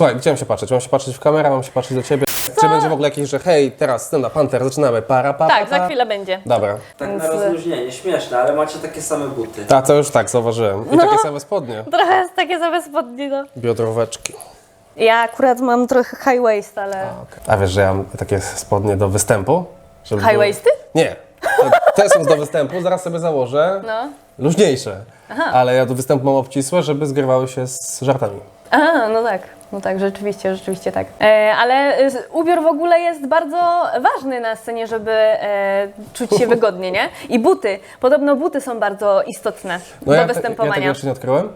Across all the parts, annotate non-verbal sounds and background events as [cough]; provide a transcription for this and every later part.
Słuchaj, gdzie mam się patrzeć? Mam się patrzeć w kamerę, mam się patrzeć do ciebie. Czy będzie w ogóle jakieś, że hej, teraz stand Panther, zaczynamy, para, pa, Tak, pa, za chwilę będzie. Dobra. Tak Więc- na rozluźnienie, śmieszne, ale macie takie same buty. A to już tak, zauważyłem. I No. takie same spodnie. Trochę jest takie same spodnie, no. Biodróweczki. Ja akurat mam trochę high waist, ale... A wiesz, że ja mam takie spodnie do występu? Żeby High były- waisty? Nie. To- Te są do występu, zaraz sobie założę. No. Luźniejsze. Ale ja do występu mam obcisłe, żeby zgrywały się z żartami. A, no tak. No tak, rzeczywiście, rzeczywiście tak. E, ale e, ubiór w ogóle jest bardzo ważny na scenie, żeby e, czuć się wygodnie, nie? I buty. Podobno buty są bardzo istotne do No ja, te, ja występowania. tego jeszcze nie odkryłem,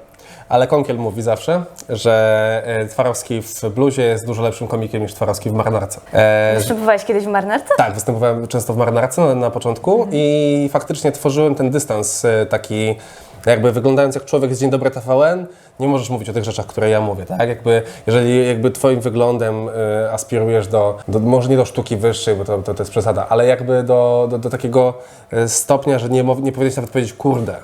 ale Konkiel mówi zawsze, że e, Twarowski w bluzie jest dużo lepszym komikiem niż Twarowski w marynarce. E, Występowałeś kiedyś w marynarce? tak, występowałem często w marynarce na, na początku i faktycznie tworzyłem ten dystans e, taki, jakby wyglądając jak człowiek z Dzień Dobry TVN, nie możesz mówić o tych rzeczach, które ja mówię, tak? Jakby, jeżeli jakby twoim wyglądem e, aspirujesz do, do, może nie do sztuki wyższej, bo to, to, to jest przesada, ale jakby do, do, do takiego e, stopnia, że nie, nie powinieneś nawet powiedzieć kurde.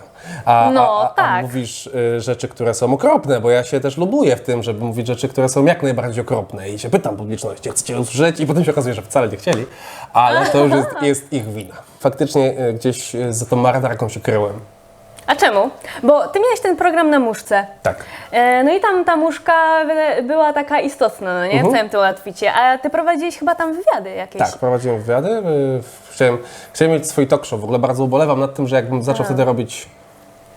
A, No, a, a, a tak. mówisz y, rzeczy, które są okropne, bo ja się też lubuję w tym, żeby mówić rzeczy, które są jak najbardziej okropne i się pytam publiczności, chcecie usłyszeć i potem się okazuje, że wcale nie chcieli, ale to już jest, jest ich wina. Faktycznie y, gdzieś y, za tą marynarką się kryłem. A czemu? Bo ty miałeś ten program na muszce. Tak. E, No i tam ta muszka była taka istotna, no nie? W całym tym outficie. A ty prowadziłeś chyba tam wywiady jakieś. Tak, prowadziłem wywiady. y, Chciałem, chciałem mieć swój talk show. W ogóle bardzo ubolewam nad tym, że jakbym zaczął wtedy robić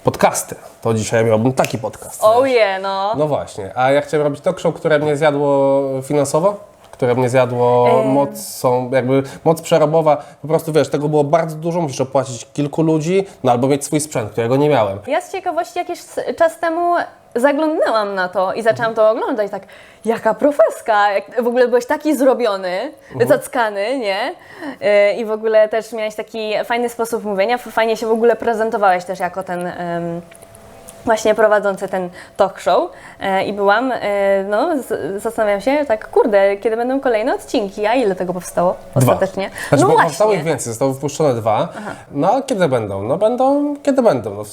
podcasty, to dzisiaj miałbym taki podcast. Oh wiesz. yeah, no. No właśnie, a ja chciałem robić talk show, które mnie zjadło finansowo, które mnie zjadło mocą, jakby moc przerobowa, po prostu wiesz, tego było bardzo dużo, musisz opłacić kilku ludzi, no albo mieć swój sprzęt, którego nie miałem. Ja z ciekawości jakiś czas temu zaglądnęłam na to i zaczęłam to oglądać tak, jaka profeska, jak w ogóle byłeś taki zrobiony, zackany, nie? Yy, I w ogóle też miałeś taki fajny sposób mówienia, fajnie się w ogóle prezentowałeś też jako ten... Właśnie prowadzący ten talk show e, i byłam, e, no zastanawiam się, tak kurde, kiedy będą kolejne odcinki, a ile tego powstało ostatecznie? Znaczy, no bo właśnie. powstało ich więcej, zostały wpuszczone dwa. No a kiedy będą? No będą, kiedy będą? No, w,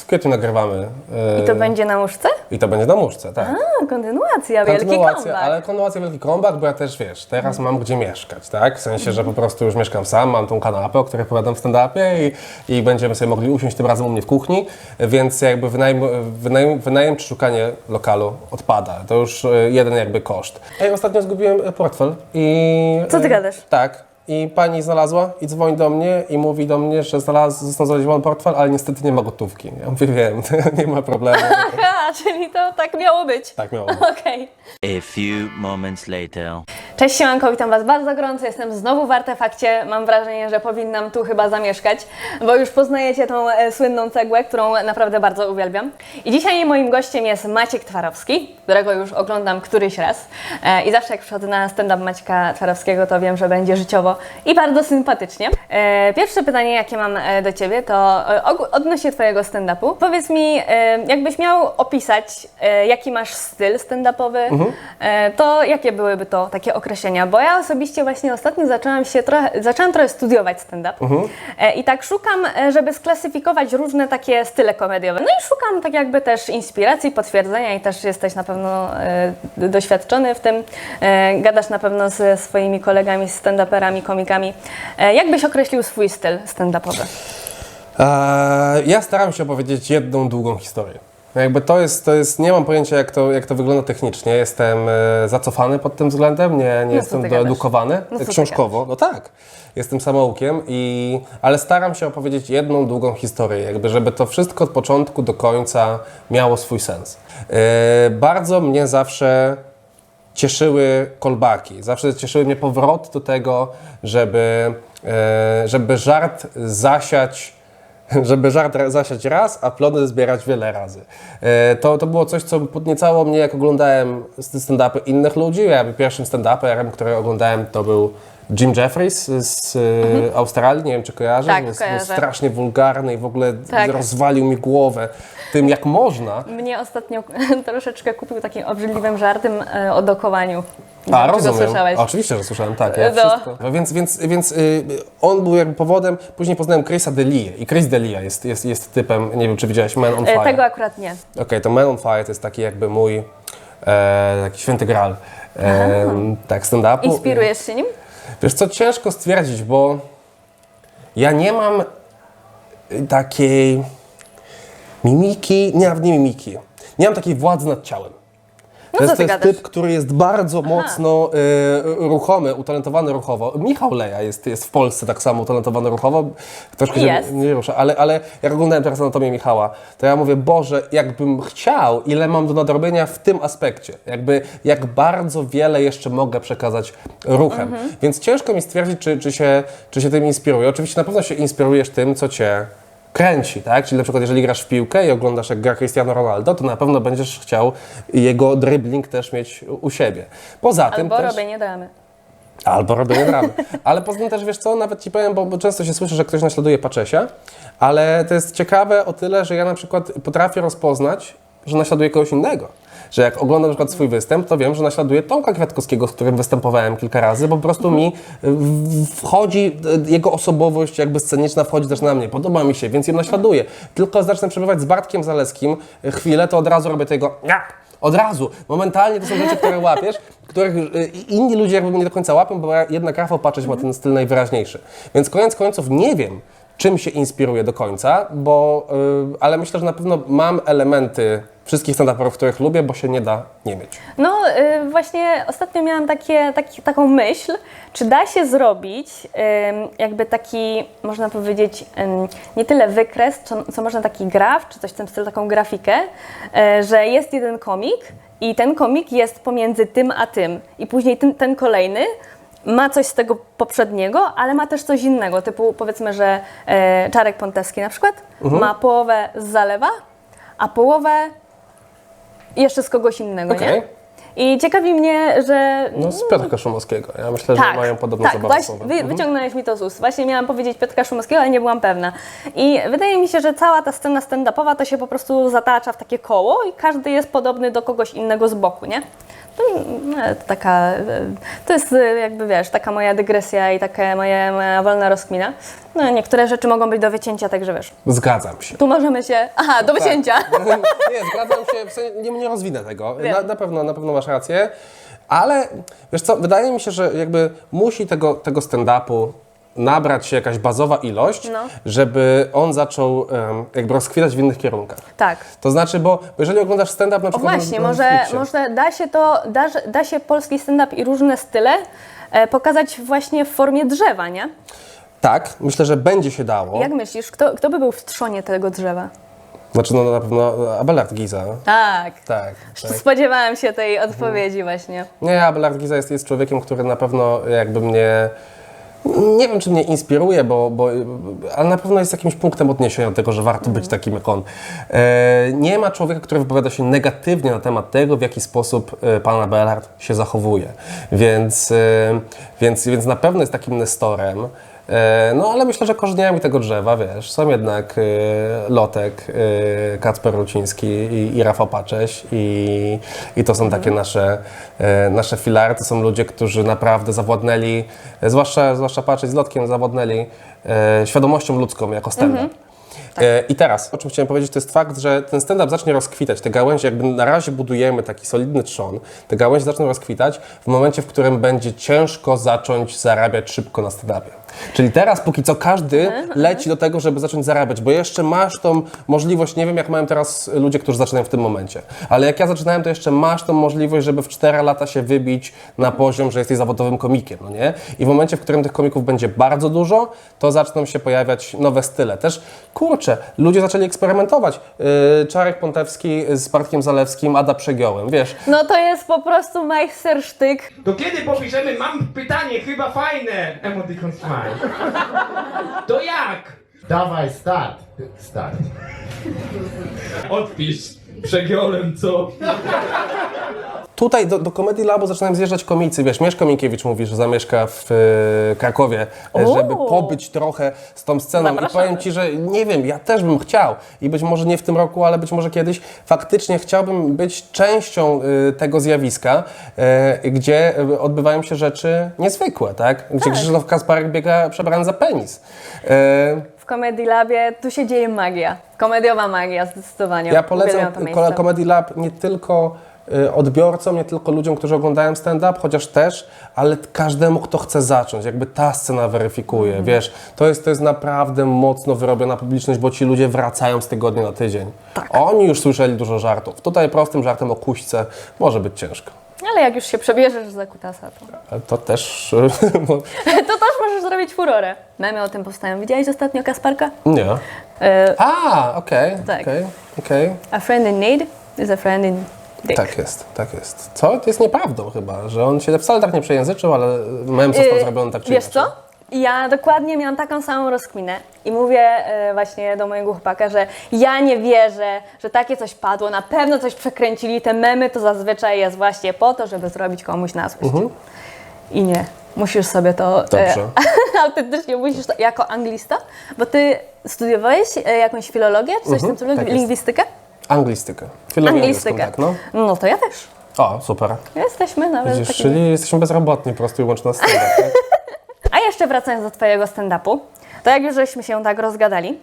w kwietniu nagrywamy. I yy, to będzie na muszce? I to będzie na muszce, tak. A, kontynuacja, wielki Kontynuacja, comeback. ale kontynuacja wielki comeback, bo ja też wiesz, teraz mam gdzie mieszkać, tak? W sensie, że po prostu już mieszkam sam, mam tą kanapę, o której opowiadam w stand-upie i, i będziemy sobie mogli usiąść tym razem u mnie w kuchni, więc jakby wynajem, wynajem, wynajem czy szukanie lokalu odpada. To już e, jeden jakby koszt. Ej, ostatnio zgubiłem e, portfel i... Co ty e, gadasz? Tak. I pani znalazła i dzwoni do mnie i mówi do mnie, że znalazł, został znaleziony portfel, ale niestety nie ma gotówki. Ja mówię, wiem, [laughs] nie ma problemu. [laughs] Aha, czyli to tak miało być. Tak miało. Okej. A few moments later. Cześć Siemanko, witam Was bardzo gorąco. Jestem znowu w Artefakcie. Mam wrażenie, że powinnam tu chyba zamieszkać, bo już poznajecie tą e, słynną cegłę, którą naprawdę bardzo uwielbiam. I dzisiaj moim gościem jest Maciek Twarowski, którego już oglądam któryś raz. E, I zawsze jak przychodzę na stand-up Maćka Twarowskiego, to wiem, że będzie życiowo i bardzo sympatycznie. E, Pierwsze pytanie, jakie mam e, do Ciebie, to e, odnośnie Twojego stand-upu. Powiedz mi, jakbyś miał opisać, jaki masz styl stand-upowy, e, to jakie byłyby to takie określenia? Bo ja osobiście właśnie ostatnio zaczęłam się trochę, zaczęłam trochę studiować stand-up E, i tak szukam, żeby sklasyfikować różne takie style komediowe. No i szukam tak jakby też inspiracji, potwierdzenia i też jesteś na pewno doświadczony w tym. Gadasz na pewno ze swoimi kolegami, stand-uperami, komikami. E, Jak byś określił swój styl stand-upowy? Eee, ja staram się opowiedzieć jedną długą historię. Jakby to jest, to jest, nie mam pojęcia jak to, jak to wygląda technicznie. Jestem e, zacofany pod tym względem, nie, nie co jestem doedukowany No książkowo. No tak, jestem samoukiem, i, ale staram się opowiedzieć jedną długą historię, jakby żeby to wszystko od początku do końca miało swój sens. E, bardzo mnie zawsze cieszyły kolbaki. Zawsze cieszyły mnie powrot do tego, żeby, e, żeby żart zasiać [laughs] żeby żart zasiać raz, a plony zbierać wiele razy. E, To, to było coś, co podniecało mnie, jak oglądałem st- stand-upy innych ludzi. Ja pierwszym stand-uperem, który oglądałem, to był Jim Jeffries z e, Australii, nie wiem czy kojarzysz, Tak, jest, kojarzę. był strasznie wulgarny i w ogóle Tak. rozwalił mi głowę tym, jak można. Mnie ostatnio [laughs] troszeczkę kupił takim obrzydliwym żartem e, o dokowaniu. Nie A, wiem, rozumiem. Oczywiście, że słyszałem, tak. Ja No. wszystko. Więc, więc, więc y, on był jakby powodem. Później poznałem Chrisa Delia i Chris Delia jest, jest, jest typem, nie wiem czy widziałeś, Man on E, Fire. Tego akurat nie. Okej, to Man on Fire to jest taki jakby mój e, taki święty graal e, tak, stand-upu. Inspirujesz się nim? Wiesz co, ciężko stwierdzić, bo ja nie mam takiej mimiki, nie nie mimiki, nie mam takiej władzy nad ciałem. No to jest, to jest typ, który jest bardzo mocno y, ruchomy, utalentowany ruchowo. Michał Leja jest, jest w Polsce tak samo utalentowany ruchowo. Troszkę się Jest. nie rusza, ale, ale jak oglądałem teraz anatomię Michała, to ja mówię, Boże, jakbym chciał, ile mam do nadrobienia w tym aspekcie. Jakby, jak bardzo wiele jeszcze mogę przekazać ruchem. Mhm. Więc ciężko mi stwierdzić, czy, czy, się, czy się tym inspiruję. Oczywiście na pewno się inspirujesz tym, co cię kręci, tak? Czyli na przykład jeżeli grasz w piłkę i oglądasz jak gra Cristiano Ronaldo, to na pewno będziesz chciał jego dribbling też mieć u siebie. Poza tym Albo też... robienie dramy. Albo robienie dramy. Ale poza tym też, wiesz co, nawet Ci powiem, bo, bo często się słyszy, że ktoś naśladuje Paczesia, ale to jest ciekawe o tyle, że ja na przykład potrafię rozpoznać, że naśladuję kogoś innego. Że jak oglądam na przykład swój występ, to wiem, że naśladuję Tomka Kwiatkowskiego, z którym występowałem kilka razy, bo po prostu mi w- wchodzi e, jego osobowość jakby sceniczna, wchodzi też na mnie, podoba mi się, więc ją naśladuję. Tylko zacznę przebywać z Bartkiem Zaleskim e, chwilę, to od razu robię tego od razu, momentalnie to są rzeczy, które łapiesz, których inni ludzie jakby nie do końca łapią, bo jednak Rafał Paczeć ma ten styl najwyraźniejszy. Więc koniec końców nie wiem, czym się inspiruje do końca, bo, y, ale myślę, że na pewno mam elementy wszystkich stand-uperów, których lubię, bo się nie da nie mieć. No y, właśnie ostatnio miałam takie, taki, taką myśl, czy da się zrobić ym, jakby taki, można powiedzieć, ym, nie tyle wykres, co, co można taki graf, czy coś w tym stylu, taką grafikę, y, że jest jeden komik i ten komik jest pomiędzy tym a tym i później ten, ten kolejny ma coś z tego poprzedniego, ale ma też coś innego, typu powiedzmy, że e, Czarek Pontewski na przykład ma połowę z Zalewa, a połowę jeszcze z kogoś innego, Okej. nie? I ciekawi mnie, że. No z Piotrka Szumowskiego. Ja myślę, tak, że mają podobną tak, właśnie, słowem. wy, Mhm. wyciągnąłeś mi to z ust. Właśnie miałam powiedzieć Piotrka Szumowskiego, ale nie byłam pewna. I wydaje mi się, że cała ta scena stand-upowa to się po prostu zatacza w takie koło i każdy jest podobny do kogoś innego z boku, nie? To, no, taka, to jest e, jakby wiesz, taka moja dygresja i taka moja, moja wolna rozkmina. No niektóre rzeczy mogą być do wycięcia, także wiesz. Zgadzam się. Tu możemy się, aha, do wycięcia. [laughs] nie, zgadzam się, w sensie nie, nie rozwinę tego. Na, na, pewno, na pewno masz rację, ale wiesz co, wydaje mi się, że jakby musi tego, tego stand-upu nabrać się jakaś bazowa ilość, No. żeby on zaczął em, jakby rozkwitać w innych kierunkach. Tak. To znaczy, bo jeżeli oglądasz stand-up na O przykład właśnie, na, na może, Netflixie, może da się to, da, da się polski stand-up i różne style e, pokazać właśnie w formie drzewa, nie? Tak, myślę, że będzie się dało. Jak myślisz, kto, kto by był w trzonie tego drzewa? Znaczy, no na pewno Abelard Giza. Tak. Tak, tak. Spodziewałam się tej odpowiedzi właśnie. Nie, Abelard Giza jest, jest człowiekiem, który na pewno jakby mnie. Nie wiem, czy mnie inspiruje, bo, bo, ale na pewno jest jakimś punktem odniesienia do tego, że warto być takim jak on. E, nie ma człowieka, który wypowiada się negatywnie na temat tego, w jaki sposób e, pan Abelard się zachowuje. Więc, e, więc, więc na pewno jest takim nestorem. E, No, ale myślę, że korzeniami tego drzewa, wiesz, są jednak e, Lotek, e, Kacper Ruciński i, i Rafał Pacześ i, i to są takie nasze, e, nasze filary, to są ludzie, którzy naprawdę zawładnęli, zwłaszcza, zwłaszcza Pacześ z Lotkiem, zawładnęli świadomością ludzką jako stand-up. E, I teraz, o czym chciałem powiedzieć, to jest fakt, że ten stand-up zacznie rozkwitać. Te gałęzie, jakby na razie budujemy taki solidny trzon, te gałęzie zaczną rozkwitać w momencie, w którym będzie ciężko zacząć zarabiać szybko na stand-upie. Czyli teraz póki co każdy leci do tego, żeby zacząć zarabiać, bo jeszcze masz tą możliwość, nie wiem jak mają teraz ludzie, którzy zaczynają w tym momencie, ale jak ja zaczynałem, to jeszcze masz tą możliwość, żeby w 4 lata się wybić na poziom, że jesteś zawodowym komikiem, no nie? I w momencie, w którym tych komików będzie bardzo dużo, to zaczną się pojawiać nowe style. Też, kurczę, ludzie zaczęli eksperymentować. Yy, Czarek Pontewski z Bartkiem Zalewskim, Ada Przegiołem, wiesz, No to jest po prostu majstersztyk. To kiedy popiszemy, mam pytanie, chyba fajne, emoticon smile. To jak? Dawaj, start. Start. Odpisz, przegiolem co? Tutaj do, do Comedy Labu zaczynają zjeżdżać komicy, wiesz, Mieszko Minkiewicz mówi, że zamieszka w e, Krakowie, e, O! żeby pobyć trochę z tą sceną i Zapraszamy. powiem Ci, że nie wiem, ja też bym chciał i być może nie w tym roku, ale być może kiedyś faktycznie chciałbym być częścią e, tego zjawiska, e, gdzie e, odbywają się rzeczy niezwykłe, tak? Gdzie Krzysztof Kasparek biega przebrany za penis. E, W Comedy Labie tu się dzieje magia. Komediowa magia, zdecydowanie. Ja polecam. Comedy Lab nie tylko y, odbiorcom, nie tylko ludziom, którzy oglądają stand-up, chociaż też, ale każdemu, kto chce zacząć. Jakby ta scena weryfikuje, wiesz. To jest, to jest naprawdę mocno wyrobiona publiczność, bo ci ludzie wracają z tygodnia na tydzień. Oni już słyszeli dużo żartów. Tutaj prostym żartem o kuśce może być ciężko. Ale jak już się przebierzesz za kutasa, to, to też... [laughs] bo- [laughs] to też możesz zrobić furorę. Memy o tym powstają. Widziałeś ostatnio Kasparka? nie. E, A, okej, Tak. okej, okej. a friend in need is a friend in dick. Tak jest, tak jest. Co jest nieprawdą chyba, że on się wcale tak nie przejęzyczył, ale mem został Yy, zrobiony tak czy Wiesz inaczej. co? Ja dokładnie miałam taką samą rozkminę i mówię e, właśnie do mojego chłopaka, że ja nie wierzę, że takie coś padło, na pewno coś przekręcili, te memy to zazwyczaj jest właśnie po to, żeby zrobić komuś na złość. I nie, musisz sobie to Mhm. Dobrze. e, [laughs] autentycznie musisz to, jako anglista, bo ty studiowałeś e, jakąś filologię, czy coś w tym stylu, tak jest. lingwistykę? Anglistykę. Filologię Anglistykę. angielską, Tak, no. No to ja też. O, super. Jesteśmy nawet Widzisz, czyli jesteśmy bezrobotni po prostu i łącznie na stand tak? Jeszcze wracając do Twojego stand-upu, to jak już żeśmy się tak rozgadali,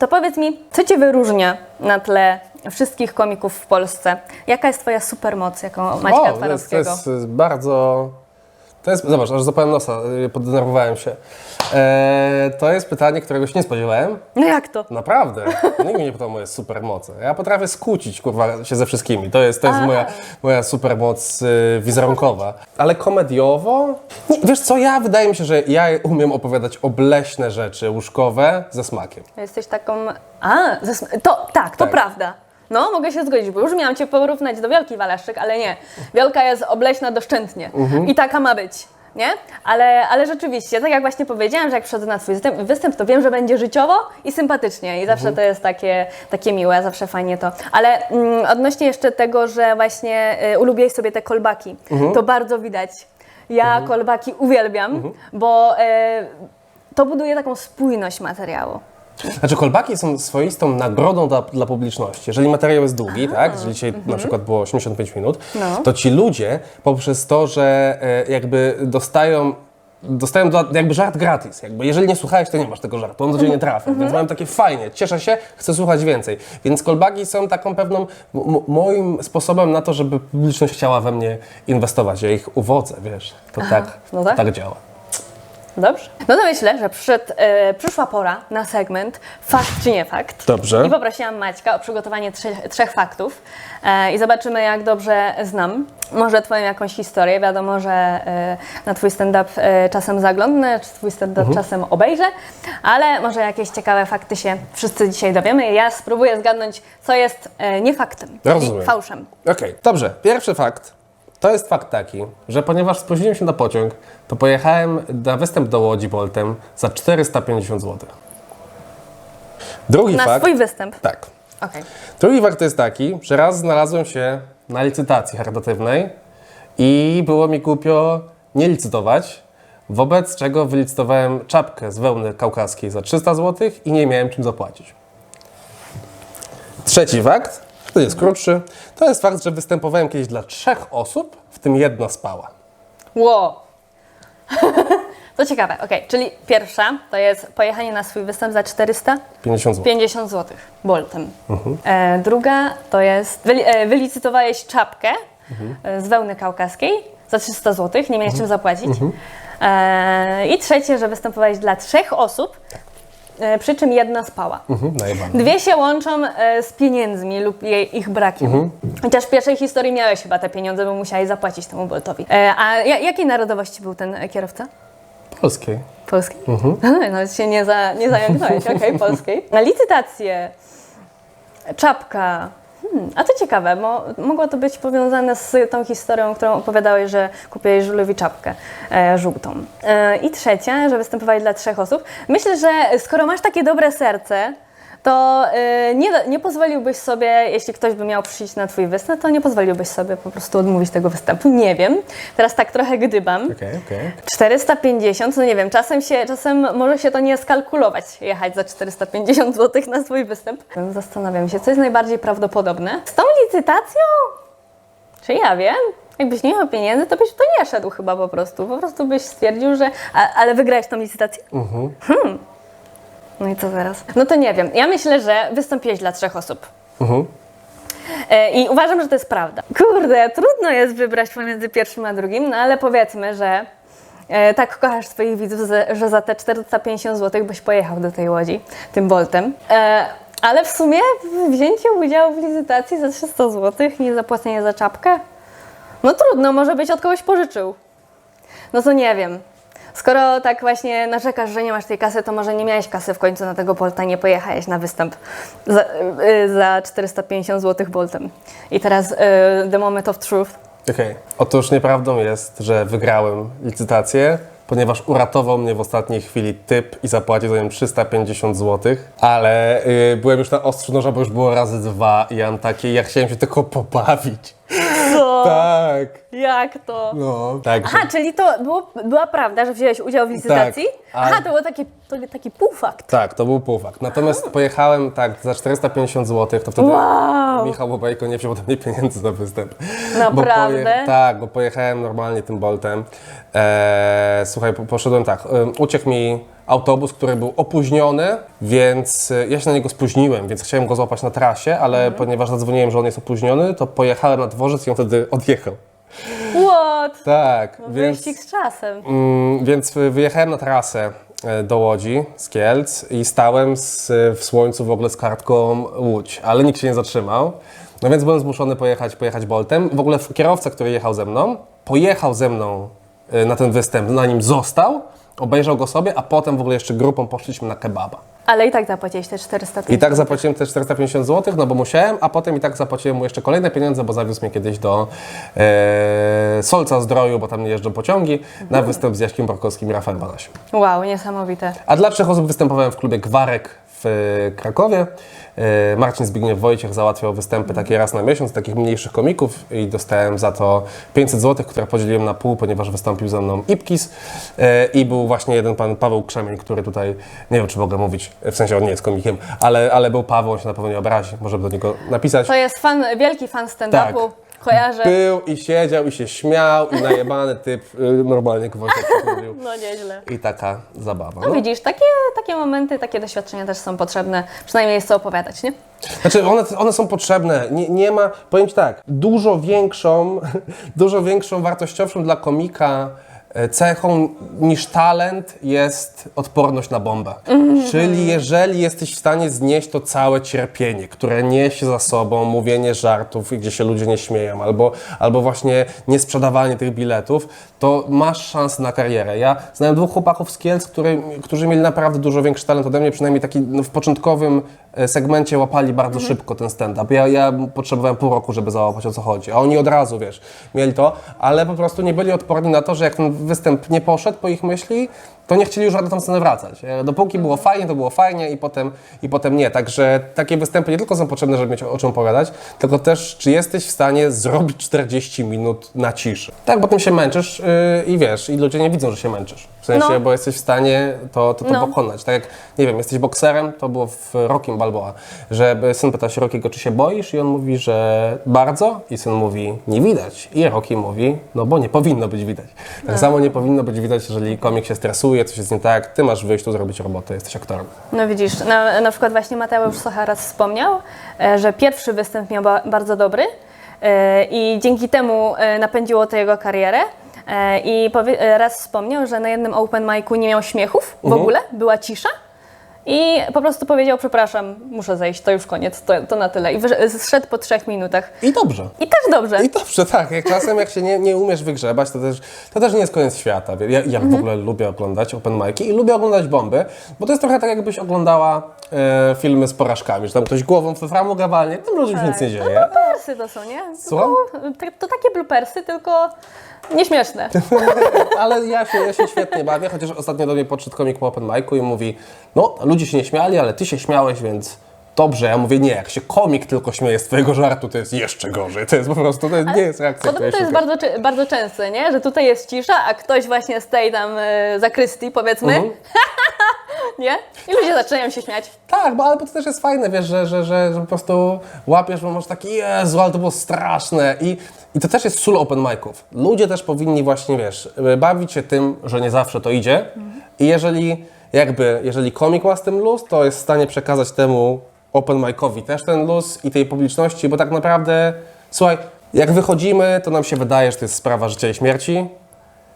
to powiedz mi, co Cię wyróżnia na tle wszystkich komików w Polsce? Jaka jest Twoja supermoc jako Maćka o, to jest, to Twarowskiego? jest bardzo... To jest, zobacz, aż zapałem nosa, y, poddenerwowałem się. E, to jest pytanie, którego się nie spodziewałem. No jak to? Naprawdę. Nikt mnie nie pytał o moje supermoce. Ja potrafię skłócić kurwa, się ze wszystkimi. To jest, to jest moja, moja supermoc y, wizerunkowa. Ale komediowo? Nie, wiesz co, ja wydaje mi się, że ja umiem opowiadać obleśne rzeczy łóżkowe ze smakiem. Jesteś taką... A, zes- to tak, to Tak. prawda. No, mogę się zgodzić, bo już miałam Cię porównać do Wielki Walaszczyk, ale nie. Wielka jest obleśna doszczętnie Mhm. i taka ma być. Nie? Ale, ale rzeczywiście, tak jak właśnie powiedziałam, że jak przychodzę na występ, występ, to wiem, że będzie życiowo i sympatycznie. I zawsze Mhm. to jest takie, takie miłe, zawsze fajnie to. Ale mm, odnośnie jeszcze tego, że właśnie y, ulubiłeś sobie te kolbaki, Mhm. to bardzo widać. Ja kolbaki uwielbiam, bo y, to buduje taką spójność materiału. Znaczy, kolbaki są swoistą nagrodą dla, dla publiczności. Jeżeli materiał jest długi, tak, jeżeli dzisiaj na przykład było 85 minut, No. to ci ludzie poprzez to, że e, jakby dostają dostają do, jakby żart gratis. Jakby jeżeli nie słuchałeś, to nie masz tego żartu, on do ciebie nie trafi. Więc mają takie fajnie, cieszę się, chcę słuchać więcej. Więc kolbagi są taką pewną m- m- moim sposobem na to, żeby publiczność chciała we mnie inwestować. Ja ich uwodzę, wiesz. To tak, no tak. tak działa. Dobrze. No to myślę, że przyszedł, e, przyszła pora na segment fakt czy nie fakt. Dobrze. I poprosiłam Maćka o przygotowanie trzech, trzech faktów e, i zobaczymy, jak dobrze znam. Może Twoją jakąś historię. Wiadomo, że e, na Twój stand-up e, czasem zaglądnę, czy Twój stand-up czasem obejrzę, ale może jakieś ciekawe fakty się wszyscy dzisiaj dowiemy. Ja spróbuję zgadnąć, co jest e, nie faktem, czyli Rozumiem. fałszem. Okej, dobrze. Pierwszy fakt. To jest fakt taki, że ponieważ spóźniłem się na pociąg, to pojechałem na występ do Łodzi Boltem za 450 zł. Drugi Na fakt. swój występ. Tak. Okej. Drugi fakt jest taki, że raz znalazłem się na licytacji charytatywnej i było mi głupio nie licytować, wobec czego wylicytowałem czapkę z wełny kaukaskiej za 300 zł i nie miałem czym zapłacić. Trzeci fakt, to jest krótszy, to jest fakt, że występowałem kiedyś dla trzech osób, w tym jedna spała. Ło! [laughs] to ciekawe, okej, czyli pierwsza to jest pojechanie na swój występ za 450 50 zł. zł Boltem. E, druga to jest, wyli, e, wylicytowałeś czapkę e, z wełny kaukaskiej za 300 zł, nie miałeś czym zapłacić. E, I trzecie, że występowałeś dla trzech osób, przy czym jedna spała. Mhm. Dwie się łączą e, z pieniędzmi lub jej, ich brakiem. Chociaż w pierwszej historii miałeś chyba te pieniądze, bo musiałeś zapłacić temu Boltowi. E, a ja, jakiej narodowości był ten e, kierowca? Polskiej. Polskiej? [laughs] No się nie, za, nie zająknąłeś, okej, polskiej. [laughs] Na licytację, czapka. Hmm, a to ciekawe, bo mogło to być powiązane z tą historią, którą opowiadałeś, że kupiłeś żulowi czapkę e, żółtą. E, I trzecia, że występowałeś dla trzech osób. Myślę, że skoro masz takie dobre serce, to e, nie, nie pozwoliłbyś sobie, jeśli ktoś by miał przyjść na twój występ, to nie pozwoliłbyś sobie po prostu odmówić tego występu. Nie wiem. Teraz tak trochę gdybam. Okej, okej. 450, no nie wiem, czasem, się, czasem może się to nie skalkulować, jechać za 450 zł na swój występ. Zastanawiam się, co jest najbardziej prawdopodobne. Z tą licytacją? Czy ja wiem? Jakbyś nie miał pieniędzy, to byś w to nie szedł chyba po prostu. Po prostu byś stwierdził, że... A, ale wygrałeś tą licytację? Hmm. No i co teraz? No to nie wiem. Ja myślę, że wystąpiłeś dla trzech osób. Mhm. E, I uważam, że to jest prawda. Kurde, trudno jest wybrać pomiędzy pierwszym a drugim, no ale powiedzmy, że e, tak kochasz swoich widzów, że- że za te 450 zł byś pojechał do tej łodzi tym Boltem. E, ale w sumie wzięcie udziału w licytacji za 300 zł i zapłacenie za czapkę? No trudno, może być od kogoś pożyczył. No to nie wiem. Skoro tak właśnie narzekasz, że nie masz tej kasy, to może nie miałeś kasy w końcu na tego Bolta, nie pojechałeś na występ za, y, za 450 zł Boltem. I teraz y, the moment of truth. Okej. Otóż nieprawdą jest, że wygrałem licytację, ponieważ uratował mnie w ostatniej chwili typ i zapłacił za nią 350 zł, ale y, byłem już na ostrzu noża, bo już było razy dwa i ja mam takie, ja chciałem się tylko pobawić. Co? Tak. Jak to? No. Tak. Aha, czyli to było, była prawda, że wziąłeś udział w licytacji? Tak, Aha, ale- to był taki, to, taki półfakt. Tak, to był półfakt. Natomiast pojechałem tak za 450 zł, to wtedy Wow. Michał Bobajko nie wziął ode mnie pieniędzy za występ. Naprawdę? Bo. Tak, bo pojechałem normalnie tym Boltem. Eee, słuchaj, po- poszedłem tak, em, uciekł mi autobus, który był opóźniony, więc e, ja się na niego spóźniłem, więc chciałem go złapać na trasie, ale Mhm. ponieważ zadzwoniłem, że on jest opóźniony, to pojechałem na dworzec i on wtedy odjechał. What? Tak, więc... Wyścig z czasem. Mm, więc wy- wyjechałem na trasę e, do Łodzi z Kielc i stałem z, w słońcu w ogóle z kartką Łódź, ale nikt się nie zatrzymał. No więc byłem zmuszony pojechać, pojechać Boltem. W ogóle kierowca, który jechał ze mną, pojechał ze mną na ten występ, na nim został, obejrzał go sobie, a potem w ogóle jeszcze grupą poszliśmy na kebaba. Ale i tak zapłaciłeś te 450 I tak zapłaciłem te 450 zł, no bo musiałem, a potem i tak zapłaciłem mu jeszcze kolejne pieniądze, bo zawiózł mnie kiedyś do e, Solca Zdroju, bo tam nie jeżdżą pociągi, na występ z Jaśkiem Borkowskim i Rafałem Banasiem. Wow, niesamowite. A dla trzech osób występowałem w klubie Gwarek w e, Krakowie. E, Marcin Zbigniew Wojciech załatwiał występy takie raz na miesiąc, takich mniejszych komików i dostałem za to 500 zł, które podzieliłem na pół, ponieważ wystąpił ze mną Ipkis e, i był właśnie jeden pan Paweł Krzemień, który tutaj, nie wiem czy mogę mówić, w sensie on nie jest komikiem, ale, ale był Paweł, on się na pewno nie obrazi, może do niego napisać. To jest fan, wielki fan stand-upu. Tak. Kojarzę. Był i siedział i się śmiał i najebany typ y, normalnie przychodził. [laughs] No nieźle. I taka zabawa. No widzisz, takie, takie momenty, takie doświadczenia też są potrzebne. Przynajmniej jest co opowiadać, nie? Znaczy, one, one są potrzebne. Nie, nie ma, powiem Ci tak, dużo większą, [laughs] dużo większą wartościowszą dla komika cechą niż talent jest odporność na bombę. Czyli jeżeli jesteś w stanie znieść to całe cierpienie, które niesie za sobą mówienie żartów, gdzie się ludzie nie śmieją, albo, albo właśnie niesprzedawanie tych biletów, to masz szansę na karierę. Ja znałem dwóch chłopaków z Kielc, który, którzy mieli naprawdę dużo większy talent ode mnie, przynajmniej taki no, w początkowym e, segmencie łapali bardzo szybko ten stand-up. Ja, ja potrzebowałem pół roku, żeby załapać o co chodzi, a oni od razu, wiesz, mieli to, ale po prostu nie byli odporni na to, że jak ten występ nie poszedł po ich myśli, to nie chcieli już na tą scenę wracać. E, Dopóki było fajnie, to było fajnie i potem, i potem nie. Także takie występy nie tylko są potrzebne, żeby mieć o, czym opowiadać, tylko też, czy jesteś w stanie zrobić 40 minut na ciszy. Tak, bo tym się męczysz yy, i wiesz, i ludzie nie widzą, że się męczysz. W sensie, No. bo jesteś w stanie to, to, to No. pokonać. Tak jak, nie wiem, jesteś bokserem, to było w Rockim Balboa, że syn pyta się Rockiego, czy się boisz? I on mówi, że bardzo. I syn mówi, nie widać. I Rocky mówi, no bo nie powinno być widać. Tak samo nie powinno być widać, jeżeli komik się stresuje, coś jest nie tak, ty masz wyjść tu zrobić robotę, jesteś aktorem. No widzisz, na, na przykład właśnie Mateusz Socha raz wspomniał, e, że pierwszy występ miał ba bardzo dobry e, i dzięki temu e, napędziło to jego karierę. I raz wspomniał, że na jednym open micu nie miał śmiechów w ogóle, była cisza. I po prostu powiedział, przepraszam, muszę zejść, to już koniec, to, to na tyle. I zszedł po trzech minutach. I dobrze. I też dobrze. I dobrze, tak. Jak czasem jak się nie, nie umiesz wygrzebać, to też, to też nie jest koniec świata. Ja, ja w ogóle lubię oglądać open mic'i i lubię oglądać bomby, bo to jest trochę tak, jakbyś oglądała e, filmy z porażkami, że tam ktoś głową w framu walnie, tam ludziom się nic nie dzieje. Bloopersy to są, nie? Słucham? To, to, to takie bloopersy, tylko nieśmieszne. [laughs] Ale ja się, ja się świetnie bawię, chociaż ostatnio do mnie podszedł komik po open mic'u i mówi, no ludzie się nie śmiali, ale ty się śmiałeś, więc dobrze. Ja mówię, nie, jak się komik tylko śmieje z twojego żartu, to jest jeszcze gorzej. To jest po prostu, to nie jest reakcja, Podobno to jest bardzo, bardzo częste, nie? Że tutaj jest cisza, a ktoś właśnie z tej tam e, zakrystii, powiedzmy, Mhm. [laughs] nie? I ludzie zaczynają się śmiać. Tak, bo ale to też jest fajne, wiesz, że, że, że, że po prostu łapiesz, bo masz taki, Jezu, ale to było straszne. I, I to też jest sól open mic'ów. Ludzie też powinni właśnie, wiesz, bawić się tym, że nie zawsze to idzie. I jeżeli jakby, jeżeli komik ma z tym luz, to jest w stanie przekazać temu open micowi też ten luz i tej publiczności, bo tak naprawdę, słuchaj, jak wychodzimy, to nam się wydaje, że to jest sprawa życia i śmierci,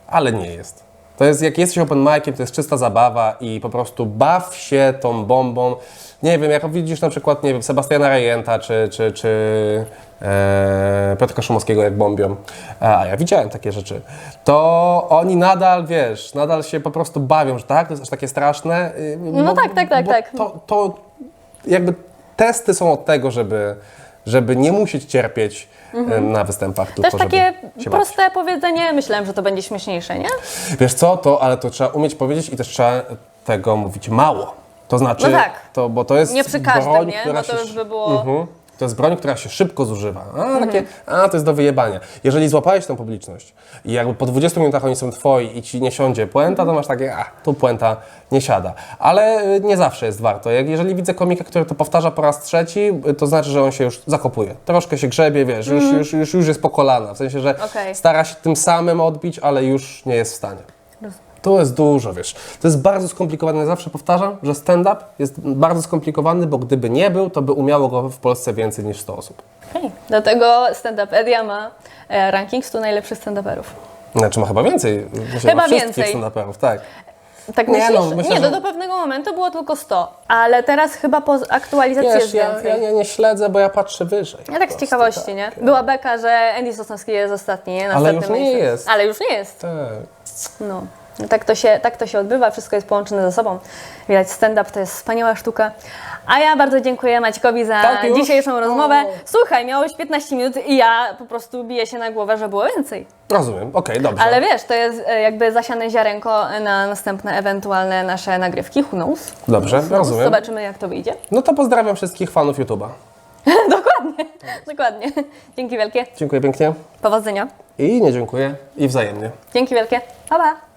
ale nie jest. To jest, jak jesteś open miciem, to jest czysta zabawa i po prostu baw się tą bombą. Nie wiem, jak widzisz na przykład, nie wiem, Sebastiana Rejenta czy, czy, czy e, Piotra Szumowskiego jak bombią, a ja widziałem takie rzeczy, to oni nadal, wiesz, nadal się po prostu bawią, że tak, to jest aż takie straszne. y, No tak, tak, tak, tak. To, to jakby testy są od tego, żeby, żeby nie musieć cierpieć e, na występach, tylko Mhm. Też takie proste powiedzenie, myślałem, że to będzie śmieszniejsze, nie? Wiesz co, to, ale to trzeba umieć powiedzieć i też trzeba tego mówić mało. To znaczy, No tak. to, bo to jest Nie przy każdym, broń, nie? Bo to już by było- Mhm. To jest broń, która się szybko zużywa. A, Mhm. takie, a, to jest do wyjebania. Jeżeli złapałeś tę publiczność i jakby po 20 minutach oni są twoi i ci nie siądzie puenta, to masz takie, a, tu puenta nie siada. Ale y, nie zawsze jest warto. Jak jeżeli widzę komika, który to powtarza po raz trzeci, y, to znaczy, że on się już zakopuje. Troszkę się grzebie, wiesz, już, już, już, już jest po kolana. W sensie, że Mhm. Okej. stara się tym samym odbić, ale już nie jest w stanie. To jest dużo, wiesz. To jest bardzo skomplikowane. Ja zawsze powtarzam, że stand-up jest bardzo skomplikowany, bo gdyby nie był, to by umiało go w Polsce więcej niż 100 osób. Okej. Dlatego stand-upedia ma e, ranking 100 najlepszych stand-uperów. Znaczy ma chyba więcej. Myślę, Chyba więcej. stand-uperów, tak. Tak Nie, myślisz? no, myślę, nie, że- do, do pewnego momentu było tylko 100, ale teraz chyba po aktualizacji Wiesz, jest ja, więcej. ja nie, nie śledzę, bo ja patrzę wyżej. Ja tak z ciekawości, tak. nie? Była beka, że Andy Sosnowski jest ostatni, nie? Na Ale już nie jest. Ale już nie jest. Tak. No. Tak to, się, tak to się odbywa, wszystko jest połączone ze sobą. Widać, stand-up to jest wspaniała sztuka. A ja bardzo dziękuję Maćkowi za Tak już? dzisiejszą rozmowę. Słuchaj, miałeś 15 minut i ja po prostu biję się na głowę, że było więcej. Rozumiem, okej, dobrze. Ale wiesz, to jest e, jakby zasiane ziarenko na następne ewentualne nasze nagrywki. Who knows? Dobrze, Who knows? rozumiem. Zobaczymy, jak to wyjdzie. No to pozdrawiam wszystkich fanów YouTube'a. [laughs] dokładnie, dokładnie. Dzięki wielkie. Dziękuję pięknie. Powodzenia. I nie dziękuję. I wzajemnie. Dzięki wielkie. Pa, pa.